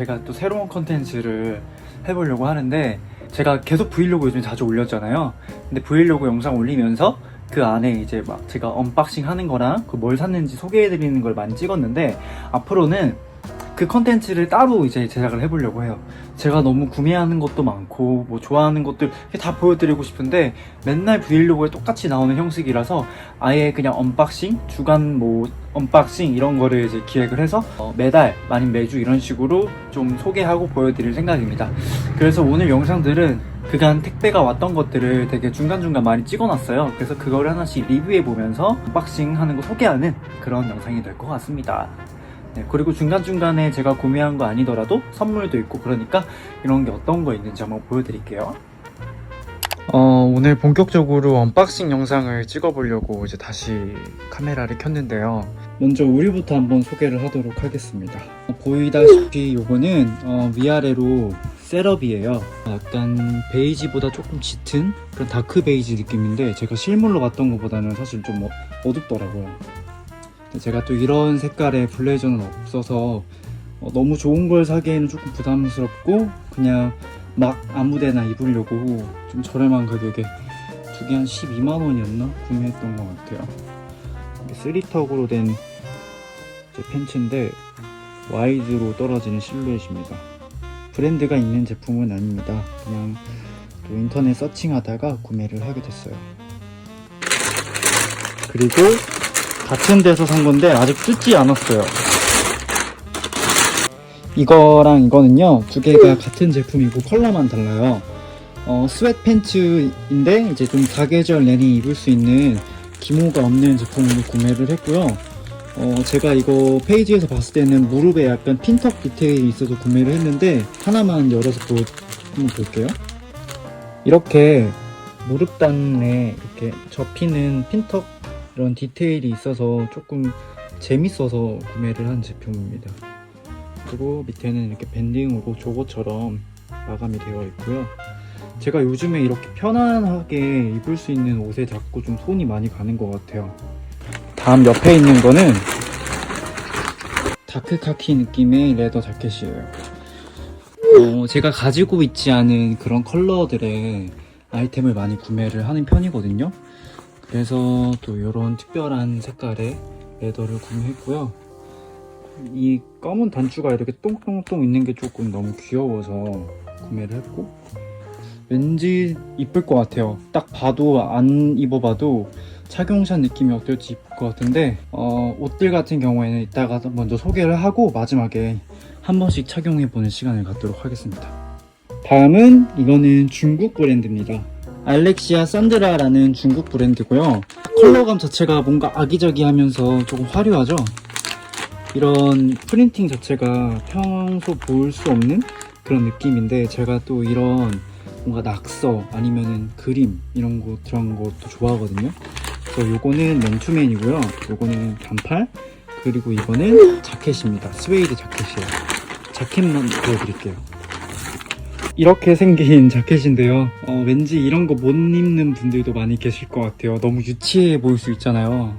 제가 또 새로운 컨텐츠를 해보려고 하는데 제가 계속 브이로그 요즘 자주 올렸잖아요. 근데 브이로그 영상 올리면서 그 안에 이제 막 제가 언박싱 하는 거랑 그 뭘 샀는지 소개해드리는 걸 많이 찍었는데 앞으로는 그 컨텐츠를 따로 이제 제작을 해보려고 해요. 제가 너무 구매하는 것도 많고 뭐 좋아하는 것들 다 보여드리고 싶은데 맨날 브이로그에 똑같이 나오는 형식이라서 아예 그냥 언박싱, 주간 뭐 언박싱 이런 거를 이제 기획을 해서 어, 매달 아니면 매주 이런 식으로 좀 소개하고 보여드릴 생각입니다. 그래서 오늘 영상들은 그간 택배가 왔던 것들을 되게 중간중간 많이 찍어놨어요. 그래서 그거를 하나씩 리뷰해 보면서 언박싱 하는 거 소개하는 그런 영상이 될 것 같습니다. 네, 그리고 중간중간에 제가 구매한 거 아니더라도 선물도 있고 그러니까 이런 게 어떤 거 있는지 한번 보여드릴게요. 어, 오늘 본격적으로 언박싱 영상을 찍어보려고 이제 다시 카메라를 켰는데요. 먼저 우리부터 한번 소개를 하도록 하겠습니다. 어, 보이다시피 요거는 어, 위아래로 셋업이에요. 약간 베이지보다 조금 짙은 그런 다크 베이지 느낌인데 제가 실물로 봤던 것보다는 사실 좀 어- 어둡더라고요. 제가 또 이런 색깔의 블레이저는 없어서 어, 너무 좋은 걸 사기에는 조금 부담스럽고 그냥 막 아무데나 입으려고 좀 저렴한 가격에 두 개 한 12만 원이었나 구매했던 것 같아요. 쓰리턱으로 된 제 팬츠인데 와이드로 떨어지는 실루엣입니다. 브랜드가 있는 제품은 아닙니다. 그냥 또 인터넷 서칭하다가 구매를 하게 됐어요. 그리고 같은 데서 산 건데 아직 뜯지 않았어요. 이거랑 이거는요 두 개가 같은 제품이고 컬러만 달라요. 어, 스웨트 팬츠인데 이제 좀 사계절 내내 입을 수 있는 기모가 없는 제품으로 구매를 했고요. 어, 제가 이거 페이지에서 봤을 때는 무릎에 약간 핀턱 디테일이 있어서 구매를 했는데 하나만 열어서 보, 한번 볼게요. 이렇게 무릎 단에 이렇게 접히는 핀턱 이런 디테일이 있어서 조금 재밌어서 구매를 한 제품입니다. 그리고 밑에는 이렇게 밴딩으로 저거처럼 마감이 되어 있고요. 제가 요즘에 이렇게 편안하게 입을 수 있는 옷에 자꾸 좀 손이 많이 가는 것 같아요. 다음 옆에 있는 거는 다크 카키 느낌의 레더 자켓이에요. 어, 제가 가지고 있지 않은 그런 컬러들의 아이템을 많이 구매를 하는 편이거든요. 그래서 또 이런 특별한 색깔의 레더를 구매했고요. 이 검은 단추가 이렇게 똥똥똥 있는 게 조금 너무 귀여워서 구매를 했고 왠지 이쁠 것 같아요. 딱 봐도 안 입어봐도 착용샷 느낌이 어떨지 이쁠 것 같은데 어, 옷들 같은 경우에는 이따가 먼저 소개를 하고 마지막에 한 번씩 착용해보는 시간을 갖도록 하겠습니다. 다음은 이거는 중국 브랜드입니다. 알렉시아 산드라라는 중국 브랜드고요. 컬러감 자체가 뭔가 아기자기하면서 조금 화려하죠. 이런 프린팅 자체가 평소 볼 수 없는 그런 느낌인데 제가 또 이런 뭔가 낙서 아니면은 그림 이런 거 들어간 것도 좋아하거든요. 그래서 요거는 맨투맨이고요. 요거는 반팔 그리고 이거는 자켓입니다. 스웨이드 자켓이에요. 자켓만 보여드릴게요. 이렇게 생긴 자켓인데요. 어, 왠지 이런 거 못 입는 분들도 많이 계실 것 같아요. 너무 유치해 보일 수 있잖아요.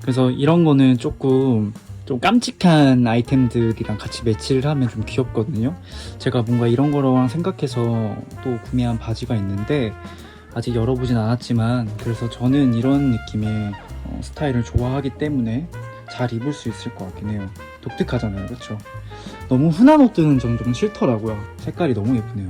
그래서 이런 거는 조금 좀 깜찍한 아이템들이랑 같이 매치를 하면 좀 귀엽거든요. 제가 뭔가 이런 거랑 생각해서 또 구매한 바지가 있는데 아직 열어보진 않았지만 그래서 저는 이런 느낌의 어, 스타일을 좋아하기 때문에 잘 입을 수 있을 것 같긴 해요. 독특하잖아요, 그렇죠? 너무 흔한 옷들은 좀, 좀 싫더라고요. 색깔이 너무 예쁘네요.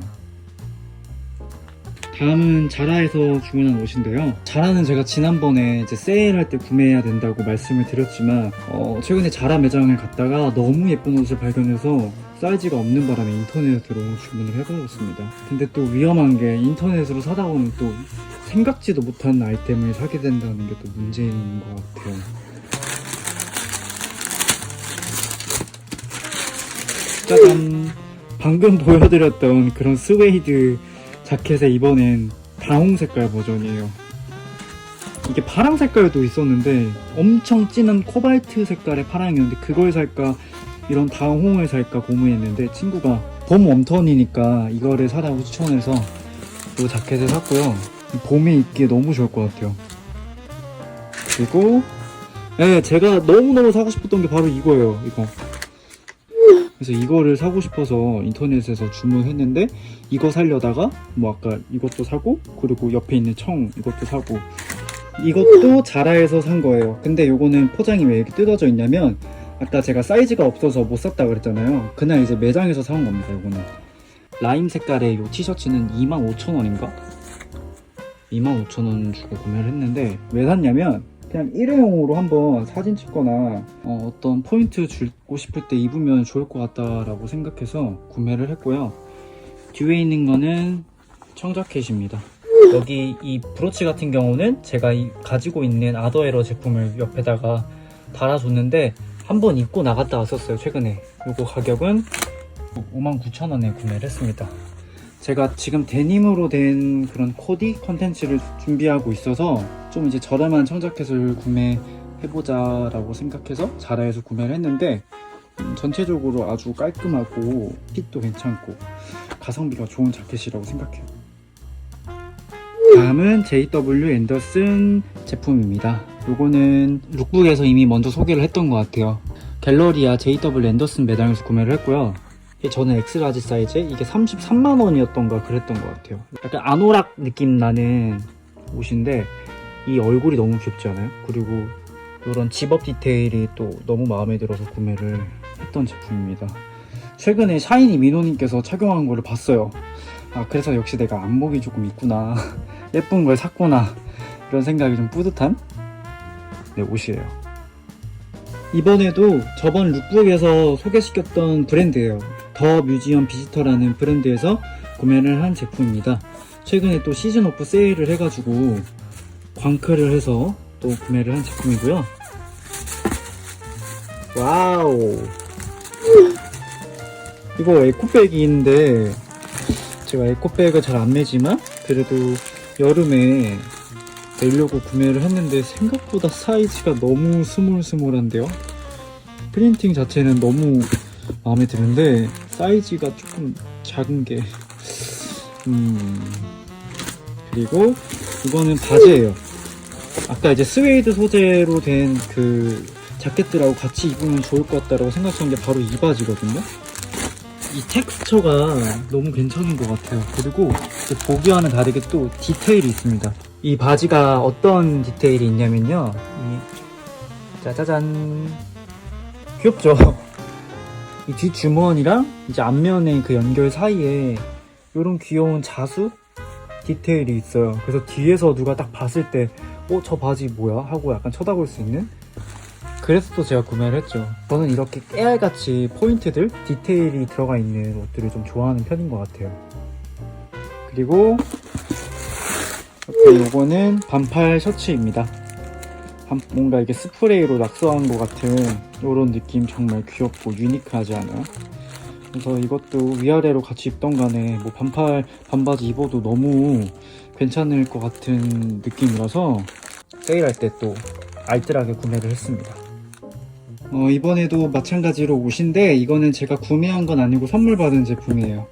다음은 자라에서 주문한 옷인데요. 자라는 제가 지난번에 이제 세일할 때 구매해야 된다고 말씀을 드렸지만 어, 최근에 자라 매장을 갔다가 너무 예쁜 옷을 발견해서 사이즈가 없는 바람에 인터넷으로 주문을 해버렸습니다. 근데 또 위험한 게 인터넷으로 사다 보면 또 생각지도 못한 아이템을 사게 된다는 게 또 문제인 것 같아요. 짜잔! 방금 보여드렸던 그런 스웨이드 자켓에 이번엔 다홍 색깔 버전이에요. 이게 파랑 색깔도 있었는데 엄청 진한 코발트 색깔의 파랑이었는데 그걸 살까 이런 다홍을 살까 고민했는데 친구가 봄 웜톤이니까 이거를 사라고 추천해서 이 자켓을 샀고요. 봄에 입기에 너무 좋을 것 같아요. 그리고 네, 제가 너무너무 사고 싶었던 게 바로 이거예요. 이거. 그래서 이거를 사고 싶어서 인터넷에서 주문했는데 이거 살려다가 뭐 아까 이것도 사고 그리고 옆에 있는 청 이것도 사고 이것도 자라에서 산 거예요. 근데 요거는 포장이 왜 이렇게 뜯어져 있냐면 아까 제가 사이즈가 없어서 못 샀다 그랬잖아요. 그날 이제 매장에서 사온 겁니다. 요거는 라임 색깔의 요 티셔츠는 25,000원인가? 25,000원 주고 구매를 했는데 왜 샀냐면 그냥 일회용으로 한번 사진 찍거나 어, 떤 포인트 주고 싶을 때 입으면 좋을 것 같다라고 생각해서 구매를 했고요. 뒤에 있는 거는 청자켓입니다. 여기 이 브로치 같은 경우는 제가 이- 가지고 있는 아더에러 제품을 옆에다가 달아줬는데 한 번 입고 나갔다 왔었어요 최근에 요거 가격은 59,000원에 구매를 했습니다 제가 지금 데님으로 된 그런 코디 컨텐츠를 준비하고 있어서 좀 이제 저렴한 청자켓을 구매해보자 라고 생각해서 자라에서 구매를 했는데 음, 전체적으로 아주 깔끔하고 핏도 괜찮고 가성비가 좋은 자켓이라고 생각해요 다음은 JW 앤더슨 제품입니다. 요거는 룩북에서 이미 먼저 소개를 했던 것 같아요. 갤러리아 JW 앤더슨 매장에서 구매를 했고요. 저는 엑스라지 사이즈 이게 33만 원이었던가 그랬던 것 같아요. 약간 아노락 느낌 나는 옷인데 이 얼굴이 너무 귀엽지 않아요? 그리고 이런 집업 디테일이 또 너무 마음에 들어서 구매를 했던 제품입니다. 최근에 샤이니 민호님께서 착용한 거를 봤어요. 아 그래서 역시 내가 안목이 조금 있구나 예쁜 걸 샀구나 이런 생각이 좀 뿌듯한 네, 옷이에요 이번에도 저번 룩북에서 소개시켰던 브랜드예요 더 뮤지엄 비지터라는 브랜드에서 구매를 한 제품입니다 최근에 또 시즌 오프 세일을 해가지고 광클을 해서 또 구매를 한 제품이고요. 와우. 이거 에코백인데 제가 에코백을 잘 안 매지만 그래도 여름에 매려고 구매를 했는데 생각보다 사이즈가 너무 스몰스몰한데요? 프린팅 자체는 너무 마음에 드는데 사이즈가 조금 작은 게 음... 그리고 이거는 바지예요 아까 이제 스웨이드 소재로 된 그 자켓들하고 같이 입으면 좋을 것 같다라고 생각한 게 바로 이 바지거든요 이 텍스처가 너무 괜찮은 것 같아요. 그리고 보기와는 다르게 또 디테일이 있습니다. 이 바지가 어떤 디테일이 있냐면요. 이 짜자잔 귀엽죠? 이 뒷주머니랑 이제 앞면의 그 연결 사이에 이런 귀여운 자수 디테일이 있어요. 그래서 뒤에서 누가 딱 봤을 때, 어, 저 바지 뭐야? 하고 약간 쳐다볼 수 있는 그래서 또 제가 구매를 했죠. 저는 이렇게 깨알같이 포인트들, 디테일이 들어가 있는 옷들을 좀 좋아하는 편인 것 같아요. 그리고 옆에 요거는 반팔 셔츠입니다. 반- 뭔가 이게 스프레이로 낙서한 것 같은 이런 느낌 정말 귀엽고 유니크하지 않아요? 그래서 이것도 위아래로 같이 입던 간에 뭐 반팔 반바지 입어도 너무 괜찮을 것 같은 느낌이라서 세일할 때 또 알뜰하게 구매를 했습니다. 어, 이번에도 마찬가지로 옷인데 이거는 제가 구매한 건 아니고 선물 받은 제품이에요.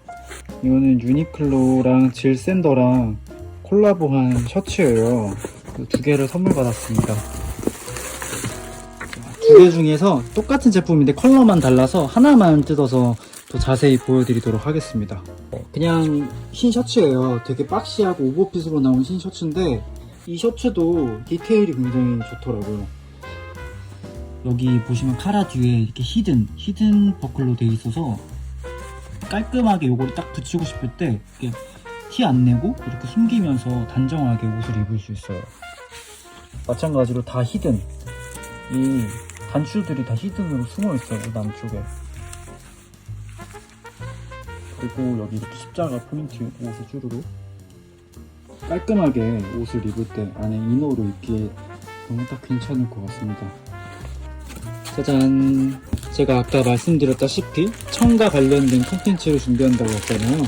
이거는 유니클로랑 질샌더랑 콜라보한 셔츠예요. 그두 개를 선물 받았습니다. 두 개 중에서 똑같은 제품인데 컬러만 달라서 하나만 뜯어서 또 자세히 보여드리도록 하겠습니다. 어, 그냥 흰 셔츠예요. 되게 박시하고 오버핏으로 나온 흰 셔츠인데 이 셔츠도 디테일이 굉장히 좋더라고요. 여기 보시면 카라 뒤에 이렇게 히든 히든 버클로 돼 있어서 깔끔하게 요거를 딱 붙이고 싶을 때티안 내고 이렇게 숨기면서 단정하게 옷을 입을 수 있어요. 마찬가지로 다 히든 이 단추들이 다 히든으로 숨어 있어요 옷 안쪽에. 그리고 여기 이렇게 십자가 포인트 옷을 쭈루루 깔끔하게 옷을 입을 때 안에 이너로 입기에 너무 딱 괜찮을 것 같습니다. 짜잔. 제가 아까 말씀드렸다시피 청과 관련된 콘텐츠를 준비한다고 했잖아요.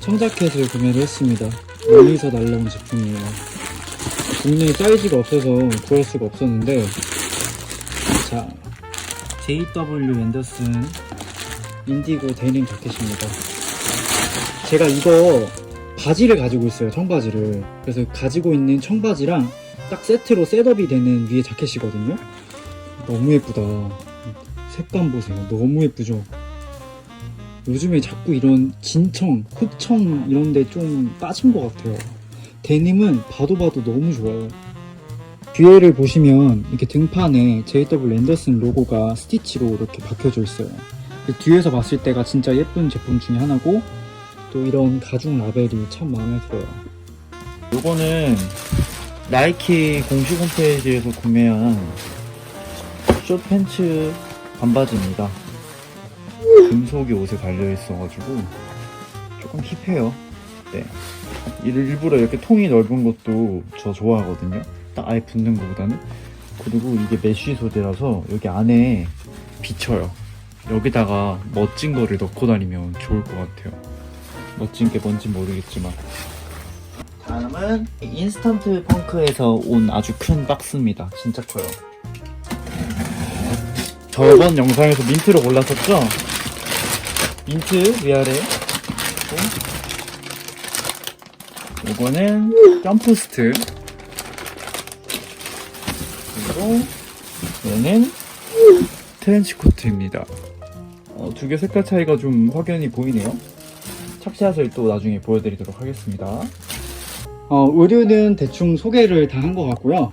청자켓을 구매를 했습니다. 멀리서 날라온 제품이에요. 국내에 사이즈가 없어서 구할 수가 없었는데. 자 JW 앤더슨 인디고 데님 자켓입니다 제가 이거 바지를 가지고 있어요 청바지를 그래서 가지고 있는 청바지랑 딱 세트로 셋업이 되는 위에 자켓이거든요 너무 예쁘다. 색감 보세요. 너무 예쁘죠? 요즘에 자꾸 이런 진청, 흑청 이런 데 좀 빠진 것 같아요. 데님은 봐도 봐도 너무 좋아요. 뒤에를 보시면 이렇게 등판에 JW 랜더슨 로고가 스티치로 이렇게 박혀져 있어요. 뒤에서 봤을 때가 진짜 예쁜 제품 중에 하나고 또 이런 가죽 라벨이 참 마음에 들어요. 요거는 나이키 공식 홈페이지에서 구매한 숏 팬츠 반바지입니다. 금속이 옷에 달려 있어가지고 조금 힙해요. 네. 일- 일부러 이렇게 통이 넓은 것도 저 좋아하거든요. 딱 아예 붙는 것보다는. 그리고 이게 메쉬 소재라서 여기 안에 비쳐요. 여기다가 멋진 거를 넣고 다니면 좋을 것 같아요. 멋진 게 뭔지 모르겠지만. 다음은 인스턴트 펑크에서 온 아주 큰 박스입니다. 진짜 커요. 저번 영상에서 민트로 골랐었죠? 민트 위아래. 이거는 점프스트. 그리고 얘는 트렌치코트입니다. 어, 두 개 색깔 차이가 좀 확연히 보이네요. 착샷을 또 나중에 보여드리도록 하겠습니다. 어, 의류는 대충 소개를 다 한 것 같고요.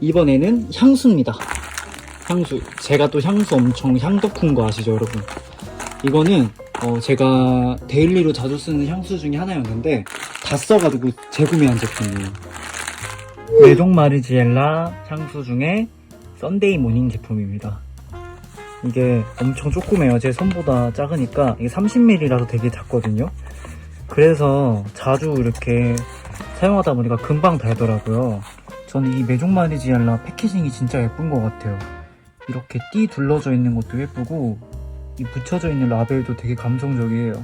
이번에는 향수입니다. 향수. 제가 또 향수 엄청 향덕훈 거 아시죠, 여러분? 이거는 어, 제가 데일리로 자주 쓰는 향수 중에 하나였는데 다 써가지고 재구매한 제품이에요. 메종 마르지엘라 향수 중에 썬데이 모닝 제품입니다. 이게 엄청 조그매요. 제 손보다 작으니까 이게 30ml라서 되게 작거든요. 그래서 자주 이렇게 사용하다 보니까 금방 달더라고요. 저는 이 메종 마리지엘라 패키징이 진짜 예쁜 것 같아요. 이렇게 띠 둘러져 있는 것도 예쁘고 이 붙여져 있는 라벨도 되게 감성적이에요.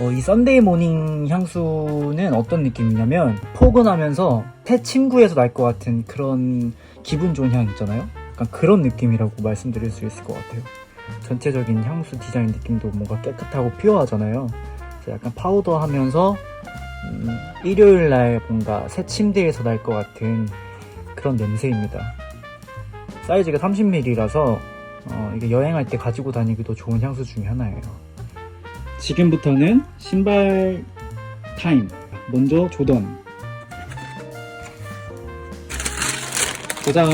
어, 이 썬데이 모닝 향수는 어떤 느낌이냐면 포근하면서 새 침구에서 날 것 같은 그런 기분 좋은 향 있잖아요. 약간 그런 느낌이라고 말씀드릴 수 있을 것 같아요. 전체적인 향수 디자인 느낌도 뭔가 깨끗하고 퓨어하잖아요. 약간 파우더 하면서 음, 일요일 날 뭔가 새 침대에서 날 것 같은 그런 냄새입니다. 사이즈가 30ml라서 어, 이게 여행할 때 가지고 다니기도 좋은 향수 중에 하나예요. 지금부터는 신발 타임. 먼저 조던. 짜잔.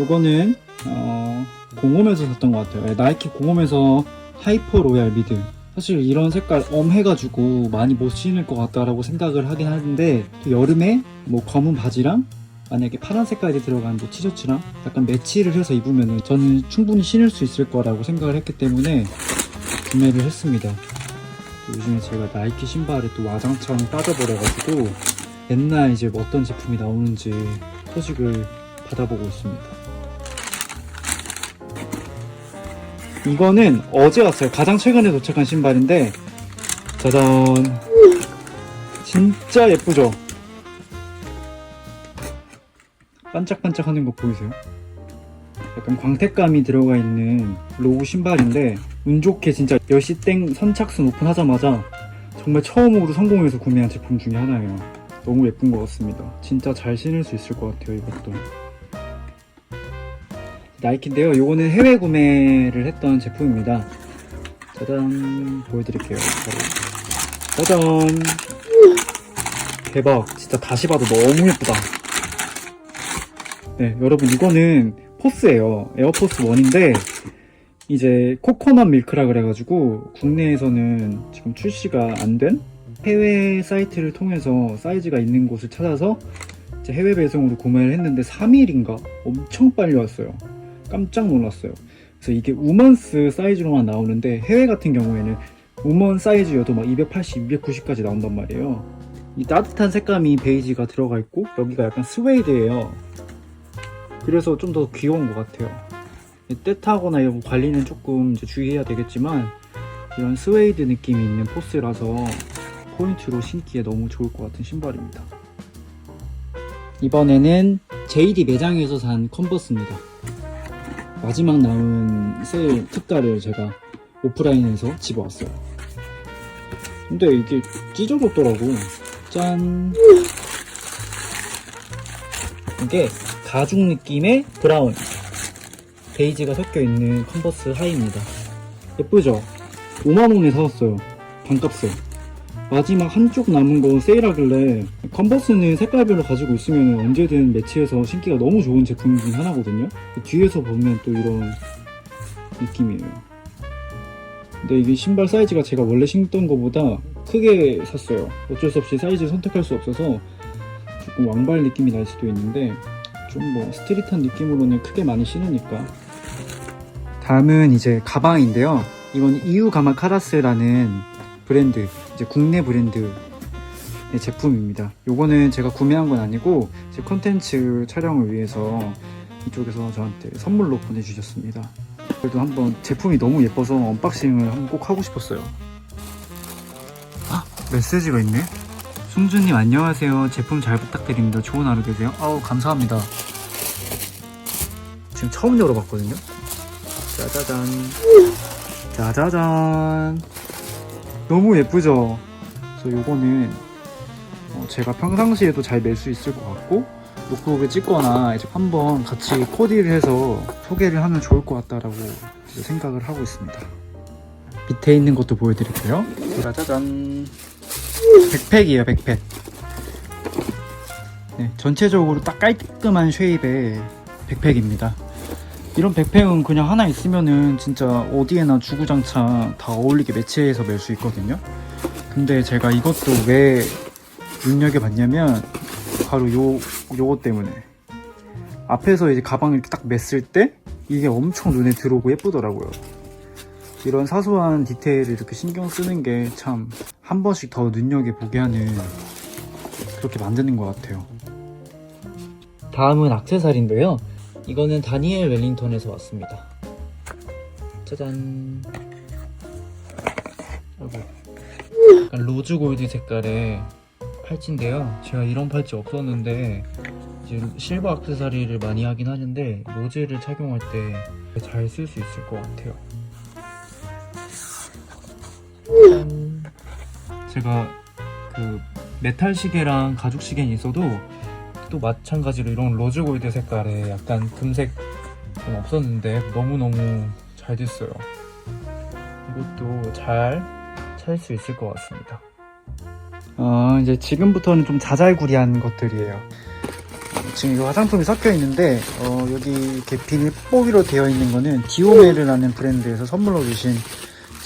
요거는 어, 공홈에서 샀던 것 같아요. 네, 나이키 공홈에서 하이퍼 로얄 미드. 사실 이런 색깔 엄해가지고 많이 못 신을 것 같다라고 생각을 하긴 하는데 또 여름에 뭐 검은 바지랑 만약에 파란 색깔이 들어간 뭐 티셔츠랑 약간 매치를 해서 입으면 저는 충분히 신을 수 있을 거라고 생각을 했기 때문에 구매를 했습니다. 또 요즘에 제가 나이키 신발에 또 와장창 빠져버려가지고 맨날 이제 뭐 어떤 제품이 나오는지 소식을 받아보고 있습니다. 이거는 어제 왔어요. 가장 최근에 도착한 신발인데 짜잔 진짜 예쁘죠? 반짝반짝하는 거 보이세요? 약간 광택감이 들어가 있는 로우 신발인데 운 좋게 진짜 10시 땡 선착순 오픈하자마자 정말 처음으로 성공해서 구매한 제품 중에 하나예요. 너무 예쁜 것 같습니다. 진짜 잘 신을 수 있을 것 같아요, 이것도. 나이키인데요. 요거는 해외 구매를 했던 제품입니다. 짜잔, 보여드릴게요. 짜잔. 대박. 진짜 다시 봐도 너무 예쁘다. 네, 여러분, 이거는 포스예요. 에어포스 1인데, 이제 코코넛 밀크라 그래가지고, 국내에서는 지금 출시가 안 된 해외 사이트를 통해서 사이즈가 있는 곳을 찾아서 해외 배송으로 구매를 했는데 3일인가 엄청 빨리 왔어요. 깜짝 놀랐어요. 그래서 이게 우먼스 사이즈로만 나오는데 해외 같은 경우에는 우먼 사이즈여도 막 280, 290까지 나온단 말이에요. 이 따뜻한 색감이 베이지가 들어가 있고 여기가 약간 스웨이드예요. 그래서 좀 더 귀여운 것 같아요. 때타거나 이런 관리는 조금 주의해야 되겠지만 이런 스웨이드 느낌이 있는 포스라서 포인트로 신기에 너무 좋을 것 같은 신발입니다. 이번에는 JD 매장에서 산 컨버스입니다. 마지막 남은 세일 특가를 제가 오프라인에서 집어왔어요. 근데 이게 찢어졌더라고. 짠. 이게 가죽 느낌의 브라운. 베이지가 섞여 있는 컨버스 하이입니다. 예쁘죠? 5만원에 사왔어요 반값에 마지막 한쪽 남은 거 세일하길래 컨버스는 색깔별로 가지고 있으면 언제든 매치해서 신기가 너무 좋은 제품 중 하나거든요. 뒤에서 보면 또 이런 느낌이에요. 근데 이게 신발 사이즈가 제가 원래 신던 것보다 크게 샀어요. 어쩔 수 없이 사이즈를 선택할 수 없어서 조금 왕발 느낌이 날 수도 있는데 좀 뭐 스트릿한 느낌으로는 크게 많이 신으니까. 다음은 이제 가방인데요. 이건 이유 가마 카라스라는 브랜드 이제 국내 브랜드의 제품입니다. 요거는 제가 구매한 건 아니고 제 컨텐츠 촬영을 위해서 이쪽에서 저한테 선물로 보내주셨습니다. 그래도 한번 제품이 너무 예뻐서 언박싱을 한번 꼭 하고 싶었어요. 아 메시지가 있네. 승주님 안녕하세요. 제품 잘 부탁드립니다. 좋은 하루 되세요. 아우 감사합니다. 지금 처음 열어봤거든요. 짜자잔. 짜자잔 너무 예쁘죠? 그래서 요거는 어, 제가 평상시에도 잘 멜 수 있을 것 같고 노트북에 찍거나 이제 한번 같이 코디를 해서 소개를 하면 좋을 것 같다라고 생각을 하고 있습니다. 밑에 있는 것도 보여드릴게요. 짜자잔. 백팩이에요 백팩. 네, 전체적으로 딱 깔끔한 쉐입의 백팩입니다 이런 백팩은 그냥 하나 있으면은 진짜 어디에나 주구장창 다 어울리게 매치해서 멜 수 있거든요. 근데 제가 이것도 왜 눈여겨봤냐면 바로 요 요것 때문에 앞에서 이제 가방을 이렇게 딱 맸을 때 이게 엄청 눈에 들어오고 예쁘더라고요. 이런 사소한 디테일을 이렇게 신경 쓰는 게 참 한 번씩 더 눈여겨보게 하는 그렇게 만드는 것 같아요. 다음은 악세사리인데요. 이거는 다니엘 웰링턴에서 왔습니다. 짜잔. 약간 로즈 골드 색깔의 팔찌인데요. 제가 이런 팔찌 없었는데 이제 실버 액세서리를 많이 하긴 하는데 로즈를 착용할 때 잘 쓸 수 있을 것 같아요. 짠. 제가 그 메탈 시계랑 가죽 시계는 있어도 또 마찬가지로 이런 로즈 골드 색깔의 약간 금색 은 없었는데 너무너무 잘 됐어요. 이것도 잘찰수 있을 것 같습니다. 어, 이제 지금부터는 좀 자잘구리한 것들이에요. 지금 이 화장품이 섞여 있는데, 어, 여기 이렇게 비닐 뽁뽁이로 되어 있는 거는 디오메르라는 브랜드에서 선물로 주신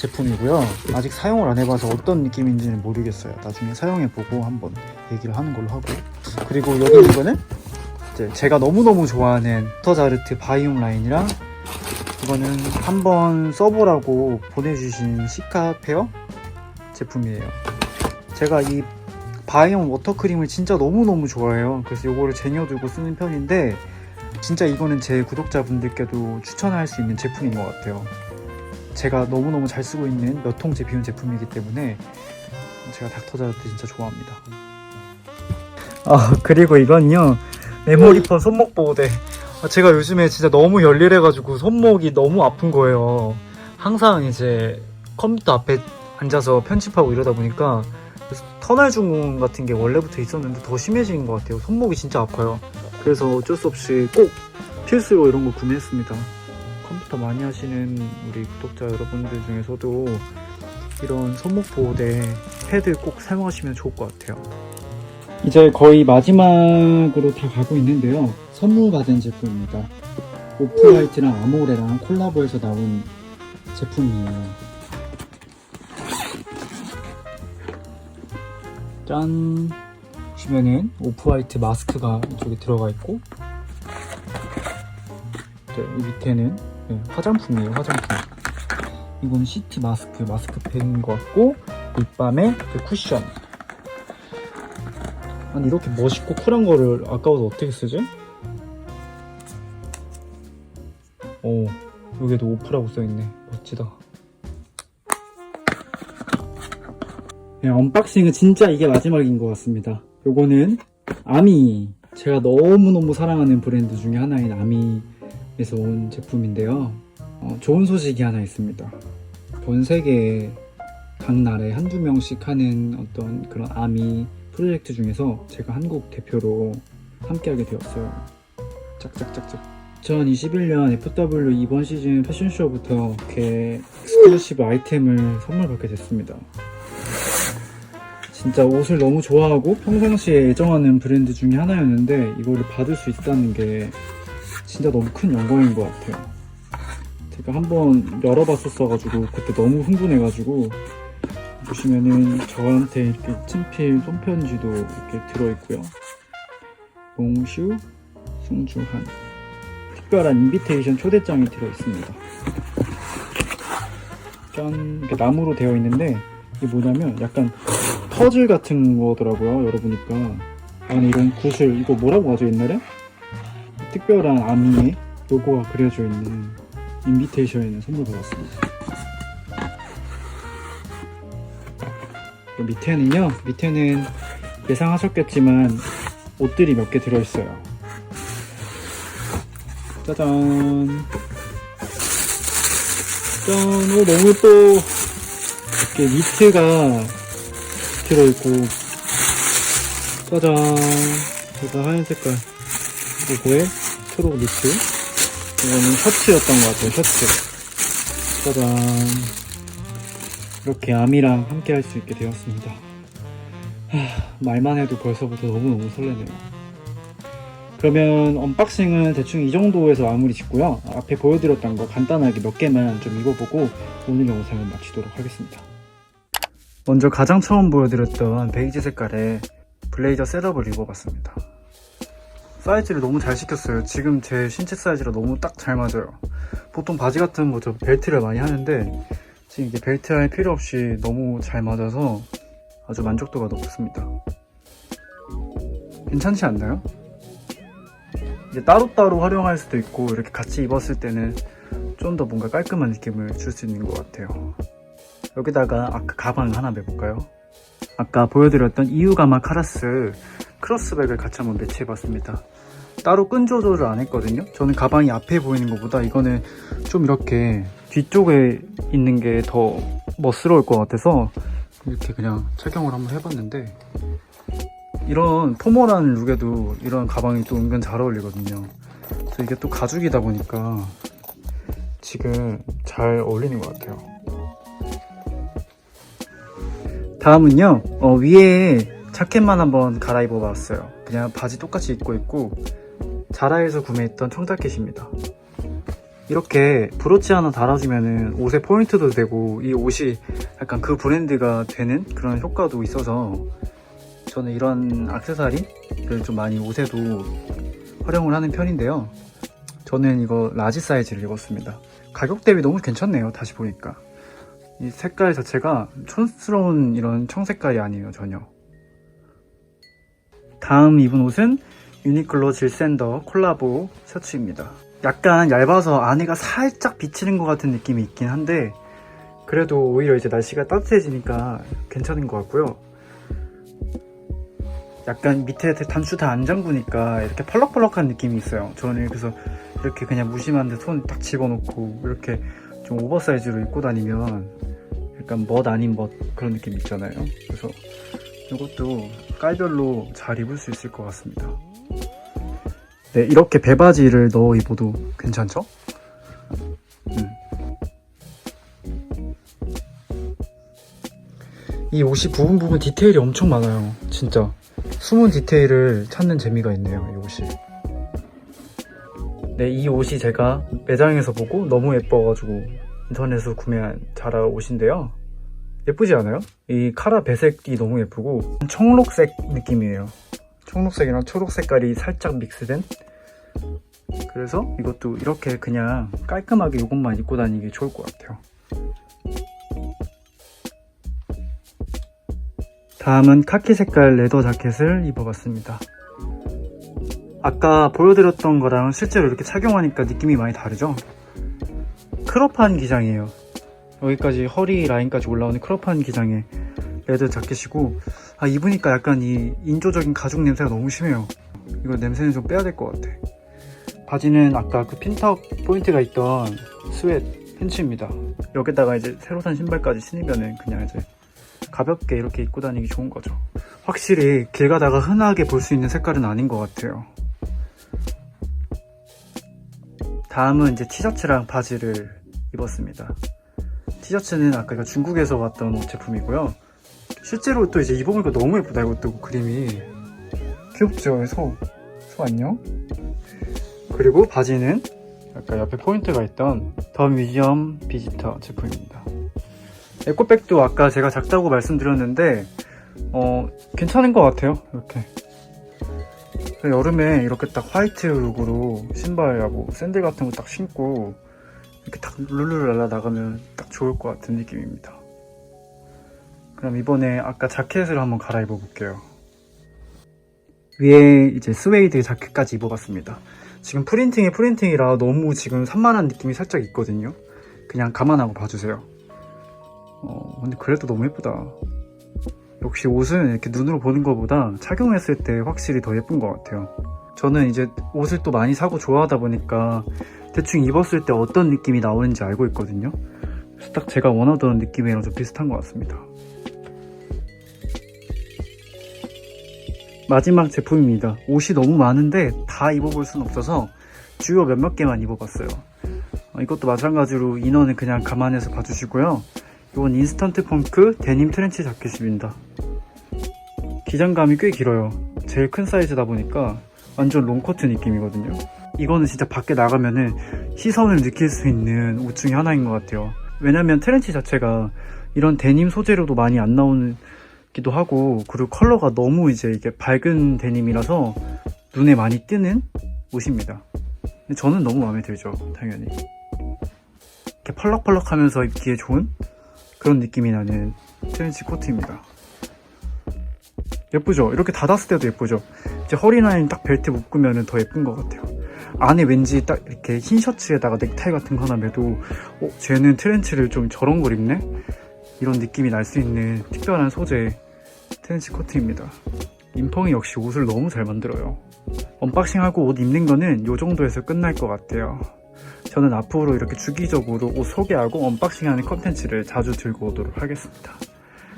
제품이고요. 아직 사용을 안 해봐서 어떤 느낌인지는 모르겠어요. 나중에 사용해보고 한번 얘기를 하는 걸로 하고. 그리고 여기 있는 거는 이제 제가 너무너무 좋아하는 터자르트 바이옴 라인이랑 이거는 한번 써보라고 보내주신 시카 페어 제품이에요. 제가 이 바이옴 워터크림을 진짜 너무너무 좋아해요. 그래서 이거를 쟁여두고 쓰는 편인데 진짜 이거는 제 구독자분들께도 추천할 수 있는 제품인 것 같아요. 제가 너무너무 잘 쓰고 있는 몇 통째 비운 제품이기 때문에 제가 닥터자르트 진짜 좋아합니다. 아 그리고 이건요 메모리폰 손목 보호대. 아, 제가 요즘에 진짜 너무 열일해가지고 손목이 너무 아픈 거예요. 항상 이제 컴퓨터 앞에 앉아서 편집하고 이러다 보니까 터널 증후군 같은 게 원래부터 있었는데 더 심해진 것 같아요. 손목이 진짜 아파요. 그래서 어쩔 수 없이 꼭 필수로 이런 거 구매했습니다. 컴퓨터 많이 하시는 우리 구독자 여러분들 중에서도 이런 손목 보호대 패드 꼭 사용하시면 좋을 것 같아요. 이제 거의 마지막으로 다 가고 있는데요. 선물 받은 제품입니다. 오프라이트랑 아모레랑 콜라보해서 나온 제품이에요. 짠! 보시면은 오프화이트 마스크가 이쪽에 들어가 있고 네, 이 밑에는 네, 화장품이에요 화장품. 이건 시티 마스크 마스크팩인 것 같고 립밤에 그 쿠션. 아니 이렇게 멋있고 쿨한 거를 아까워서 어떻게 쓰지? 오 여기에도 오프라고 써있네. 멋지다. 그냥 언박싱은 진짜 이게 마지막인 것 같습니다. 요거는 아미. 제가 너무너무 사랑하는 브랜드 중에 하나인 아미 에서 온 제품인데요. 어, 좋은 소식이 하나 있습니다. 전 세계 각 나라에 한두 명씩 하는 어떤 그런 아미 프로젝트 중에서 제가 한국 대표로 함께하게 되었어요. 짝짝짝짝. 2021년 FW 이번 시즌 패션쇼부터 이렇게 익스클루시브 아이템을 선물 받게 됐습니다. 진짜 옷을 너무 좋아하고 평상시에 애정하는 브랜드 중에 하나였는데 이거를 받을 수 있다는 게 진짜 너무 큰 영광인 것 같아요. 제가 한번 열어봤었어가지고 그때 너무 흥분해가지고 보시면은 저한테 이렇게 친필 손편지도 이렇게 들어있고요. 몽슈 승주한 특별한 인비테이션 초대장이 들어있습니다. 짠 이렇게 나무로 되어 있는데 이게 뭐냐면 약간 퍼즐 같은 거더라고요. 열어보니까 안에 이런 구슬 이거 뭐라고 하죠 옛날에? 특별한 아미에 로고가 그려져 있는 인비테이션을 선물 받았습니다. 밑에는요. 밑에는 예상하셨겠지만 옷들이 몇 개 들어있어요. 짜잔. 짠, 오, 너무 예뻐. 이렇게 니트가 들어있고, 짜잔. 제가 하얀 색깔 로고에 초록 니트. 이거는 셔츠였던 것 같아요, 셔츠. 짜잔. 이렇게 아미랑 함께 할 수 있게 되었습니다. 하, 말만 해도 벌써부터 너무너무 설레네요. 그러면 언박싱은 대충 이 정도에서 마무리 짓고요. 앞에 보여드렸던 거 간단하게 몇 개만 좀 입어보고 오늘 영상을 마치도록 하겠습니다. 먼저 가장 처음 보여드렸던 베이지 색깔의 블레이저 셋업을 입어봤습니다. 사이즈를 너무 잘 시켰어요. 지금 제 신체 사이즈랑 너무 딱 잘 맞아요. 보통 바지 같은 거 저 벨트를 많이 하는데 지금 이게 벨트 할 필요 없이 너무 잘 맞아서 아주 만족도가 높습니다. 괜찮지 않나요? 이제 따로따로 활용할 수도 있고 이렇게 같이 입었을 때는 좀 더 뭔가 깔끔한 느낌을 줄 수 있는 것 같아요. 여기다가 아까 가방 하나 매볼까요? 아까 보여드렸던 이유가마 카라스 크로스백을 같이 한번 매치해봤습니다. 따로 끈 조절을 안 했거든요. 저는 가방이 앞에 보이는 것보다 이거는 좀 이렇게 뒤쪽에 있는 게 더 멋스러울 것 같아서 이렇게 그냥 착용을 한번 해봤는데 이런 포멀한 룩에도 이런 가방이 또 은근 잘 어울리거든요. 그래서 이게 또 가죽이다 보니까 지금 잘 어울리는 것 같아요. 다음은요, 어, 위에 자켓만 한번 갈아입어 봤어요. 그냥 바지 똑같이 입고 있고, 자라에서 구매했던 청자켓입니다. 이렇게 브로치 하나 달아주면은 옷에 포인트도 되고, 이 옷이 약간 그 브랜드가 되는 그런 효과도 있어서, 저는 이런 악세사리를 좀 많이 옷에도 활용을 하는 편인데요. 저는 이거 라지 사이즈를 입었습니다. 가격 대비 너무 괜찮네요. 다시 보니까. 이 색깔 자체가 촌스러운 이런 청색깔이 아니에요. 전혀. 다음 입은 옷은 유니클로 질샌더 콜라보 셔츠입니다. 약간 얇아서 안에가 살짝 비치는 것 같은 느낌이 있긴 한데 그래도 오히려 이제 날씨가 따뜻해지니까 괜찮은 것 같고요. 약간 밑에 단추 다 안 잠그니까 이렇게 펄럭펄럭한 느낌이 있어요. 저는 그래서 이렇게 그냥 무심한데 손 딱 집어넣고 이렇게 좀 오버사이즈로 입고 다니면 약간 멋 아닌 멋 그런 느낌 있잖아요. 그래서 이것도 깔별로 잘 입을 수 있을 것 같습니다. 네, 이렇게 배바지를 넣어 입어도 괜찮죠? 음. 이 옷이 부분 부분 디테일이 엄청 많아요. 진짜. 숨은 디테일을 찾는 재미가 있네요, 이 옷이. 네, 이 옷이 제가 매장에서 보고 너무 예뻐가지고 인터넷에서 구매한 자라 옷인데요. 예쁘지 않아요? 이 카라 배색이 너무 예쁘고 청록색 느낌이에요. 청록색이랑 초록 색깔이 살짝 믹스된 그래서 이것도 이렇게 그냥 깔끔하게 이것만 입고 다니기 좋을 것 같아요. 다음은 카키 색깔 레더 자켓을 입어봤습니다. 아까 보여드렸던 거랑 실제로 이렇게 착용하니까 느낌이 많이 다르죠? 크롭한 기장이에요. 여기까지 허리 라인까지 올라오는 크롭한 기장의 레더 자켓이고 아 입으니까 약간 이 인조적인 가죽 냄새가 너무 심해요. 이거 냄새는 좀 빼야 될 것 같아. 바지는 아까 그 핀턱 포인트가 있던 스웨트 팬츠입니다. 여기다가 이제 새로 산 신발까지 신으면은 그냥 이제 가볍게 이렇게 입고 다니기 좋은 거죠. 확실히 길 가다가 흔하게 볼 수 있는 색깔은 아닌 것 같아요. 다음은 이제 티셔츠랑 바지를 입었습니다. 티셔츠는 아까 중국에서 왔던 옷 제품이고요. 실제로 또 이제 입어보니까 너무 예쁘다 이것도 그림이. 귀엽죠 소, 소 안녕? 그리고 바지는 아까 옆에 포인트가 있던 더 뮤지엄 비지터 제품입니다. 에코백도 아까 제가 작다고 말씀드렸는데 어 괜찮은 것 같아요 이렇게. 여름에 이렇게 딱 화이트 룩으로 신발하고 샌들 같은 거 딱 신고 이렇게 딱 룰루랄라 나가면 딱 좋을 것 같은 느낌입니다 그럼 이번에 아까 자켓을 한번 갈아입어 볼게요. 위에 이제 스웨이드 자켓까지 입어봤습니다. 지금 프린팅이 프린팅이라 너무 지금 산만한 느낌이 살짝 있거든요. 그냥 감안하고 봐주세요. 어, 근데 그래도 너무 예쁘다. 역시 옷은 이렇게 눈으로 보는 것보다 착용했을 때 확실히 더 예쁜 것 같아요. 저는 이제 옷을 또 많이 사고 좋아하다 보니까 대충 입었을 때 어떤 느낌이 나오는지 알고 있거든요. 딱 제가 원하던 느낌이랑 좀 비슷한 것 같습니다. 마지막 제품입니다. 옷이 너무 많은데 다 입어볼 수는 없어서 주요 몇몇 개만 입어봤어요. 어, 이것도 마찬가지로 인원은 그냥 감안해서 봐주시고요. 이건 인스턴트 펑크 데님 트렌치 자켓입니다. 기장감이 꽤 길어요. 제일 큰 사이즈다 보니까 완전 롱코트 느낌이거든요. 이거는 진짜 밖에 나가면은 시선을 느낄 수 있는 옷 중에 하나인 것 같아요. 왜냐면 트렌치 자체가 이런 데님 소재로도 많이 안 나오는 기도 하고 그리고 컬러가 너무 이제 이게 밝은 데님이라서 눈에 많이 띄는 옷입니다. 저는 너무 마음에 들죠, 당연히. 이렇게 펄럭펄럭하면서 입기에 좋은 그런 느낌이 나는 트렌치 코트입니다. 예쁘죠? 이렇게 닫았을 때도 예쁘죠? 이제 허리 라인 딱 벨트 묶으면 더 예쁜 것 같아요. 안에 왠지 딱 이렇게 흰 셔츠에다가 넥타이 같은 거 하나 매도 어, 쟤는 트렌치를 좀 저런 걸 입네? 이런 느낌이 날 수 있는 특별한 소재 트렌치 코트입니다. 인펑이 역시 옷을 너무 잘 만들어요. 언박싱하고 옷 입는 거는 이 정도에서 끝날 것 같아요. 저는 앞으로 이렇게 주기적으로 옷 소개하고 언박싱하는 컨텐츠를 자주 들고 오도록 하겠습니다.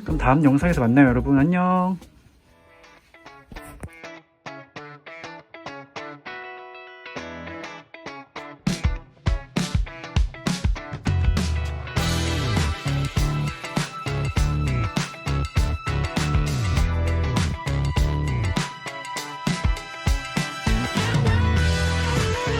그럼 다음 영상에서 만나요 여러분 안녕